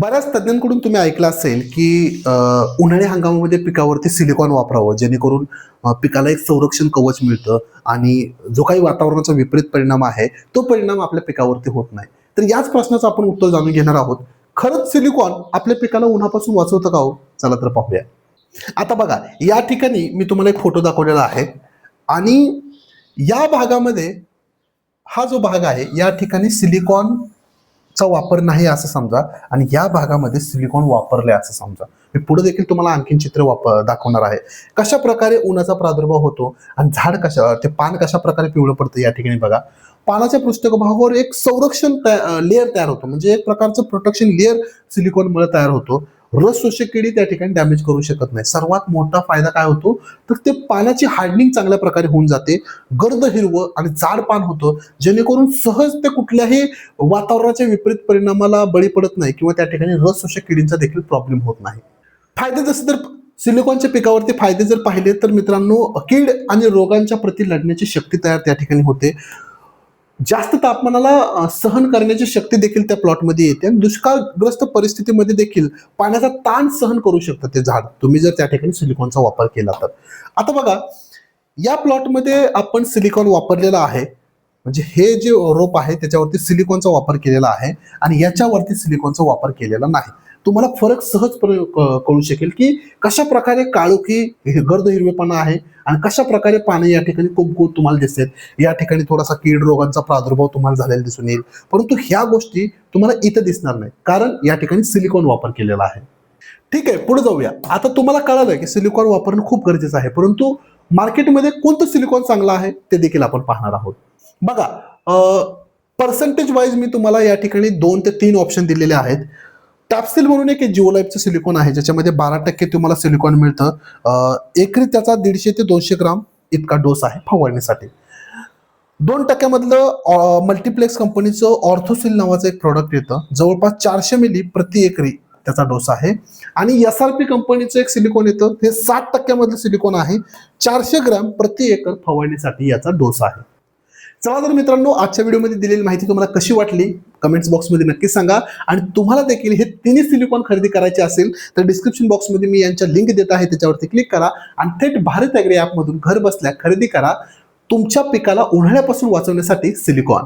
बऱ्याच तज्ज्ञांकडून तुम्ही ऐकलं असेल की उन्हाळी हंगामामध्ये पिकावरती सिलिकॉन वापरावं जेणेकरून पिकाला एक संरक्षण कवच मिळतं आणि जो काही वातावरणाचा विपरीत परिणाम आहे तो परिणाम आपल्या पिकावरती होत नाही. तर याच प्रश्नाचं आपण उत्तर जाणून घेणार आहोत. खरंच सिलिकॉन आपल्या पिकाला उन्हापासून वाचवतं का हो? चला तर पाहूया. आता बघा या ठिकाणी मी तुम्हाला एक फोटो दाखवलेला आहे आणि या भागामध्ये हा जो भाग आहे या ठिकाणी सिलिकॉन चा वापर नाही असं समजा. आणि या भागामध्ये सिलिकॉन वापरले असं समजा. मी पुढे देखील तुम्हाला आणखीन चित्र वापर दाखवणार आहे. कशा प्रकारे उन्हाचा प्रादुर्भाव होतो? आणि झाड कशा ते पान कशा प्रकारे पिवळं पडतं या ठिकाणी बघा. पानाच्या पृष्ठभागावर एक संरक्षण लेअर तयार होतो. म्हणजे एक प्रकारचं प्रोटेक्शन लेअर सिलिकॉनमुळे तयार होतो. रस शोषक किडी त्या ठिकाणी डॅमेज करू शकत नाही. सर्वात मोठा फायदा काय होतो? तर ते पानाची हार्डनिंग चांगल्या प्रकारे होऊन जाते. गर्द हिरवं आणि जाड पान होतं. जेणेकरून सहज ते कुठल्याही वातावरणाच्या विपरीत परिणामाला बळी पडत नाही किंवा त्या ठिकाणी रस शोषक किडींचा देखील प्रॉब्लेम होत नाही. फायदे जसे तर सिलिकॉनच्या पिकावरती फायदे जर पाहिले तर मित्रांनो कीड आणि रोगांच्या प्रती लढण्याची शक्ती तयार त्या ठिकाणी होते. जास्त तापमानाला सहन करण्याची शक्ती देखील त्या प्लॉटमध्ये येते. आणि दुष्काळग्रस्त परिस्थितीमध्ये देखील पाण्याचा ताण सहन करू शकतं ते झाड. तुम्ही जर त्या ठिकाणी सिलिकॉनचा वापर केला तर. आता बघा या प्लॉटमध्ये आपण सिलिकॉन वापरलेला आहे. म्हणजे हे जे रोप आहे त्याच्यावरती सिलिकॉनचा वापर केलेला आहे. आणि याच्यावरती सिलिकॉनचा वापर केलेला नाही. तुम्हाला फरक सहज कळू शकेल की कशा प्रकारे काळोखी गर्द हिरवेपणा आहे आणि कशा प्रकारे पाणी या ठिकाणी कुमकुम तुम्हाला दिसतात या ठिकाणी थोडासा कीड रोगांचा प्रादुर्भाव तुम्हाला झालेला दिसून येईल. परंतु ह्या गोष्टी तुम्हाला इथं दिसणार नाही कारण या ठिकाणी सिलिकॉन वापर केलेला आहे. ठीक आहे पुढे जाऊया. आता तुम्हाला कळालं की सिलिकॉन वापरणं खूप गरजेचं आहे. परंतु मार्केटमध्ये कोणतं सिलिकॉन चांगलं आहे ते देखील आपण पाहणार आहोत. बघा पर्सेंटेज वाईज मी तुम्हाला या ठिकाणी दोन ते तीन ऑप्शन दिलेले आहेत. कॅप्सिल म्हणून एक जिओलाईफचं सिलिकॉन आहे ज्याच्यामध्ये बारा टक्के तुम्हाला सिलिकॉन मिळतं. एकरी त्याचा दीडशे ते दोनशे ग्राम इतका डोस आहे फवारणीसाठी. दोन टक्क्यामधलं मल्टिप्लेक्स कंपनीचं ऑर्थोसिल नावाचं एक प्रॉडक्ट येतं. जवळपास चारशे मिली प्रति एकरी त्याचा डोस आहे. आणि एस आर पी कंपनीचं एक सिलिकॉन येतं. हे साठ टक्क्यामधलं सिलिकॉन आहे. चारशे ग्रॅम प्रति एकर फवारणीसाठी याचा डोस आहे. चला तर मित्रांनो आजच्या व्हिडिओमध्ये दिलेली माहिती तुम्हाला कशी वाटली? कमेंट्स बॉक्समध्ये नक्की सांगा. आणि तुम्हाला देखील हे तिन्ही सिलिकॉन खरेदी करायचे असेल तर डिस्क्रिप्शन बॉक्समध्ये मी यांच्या लिंक देत आहे त्याच्यावरती क्लिक करा. आणि थेट भारत ॲग्री ॲपमधून घर बसल्या खरेदी करा. तुमच्या पिकाला उन्हाळ्यापासून वाचवण्यासाठी सिलिकॉन.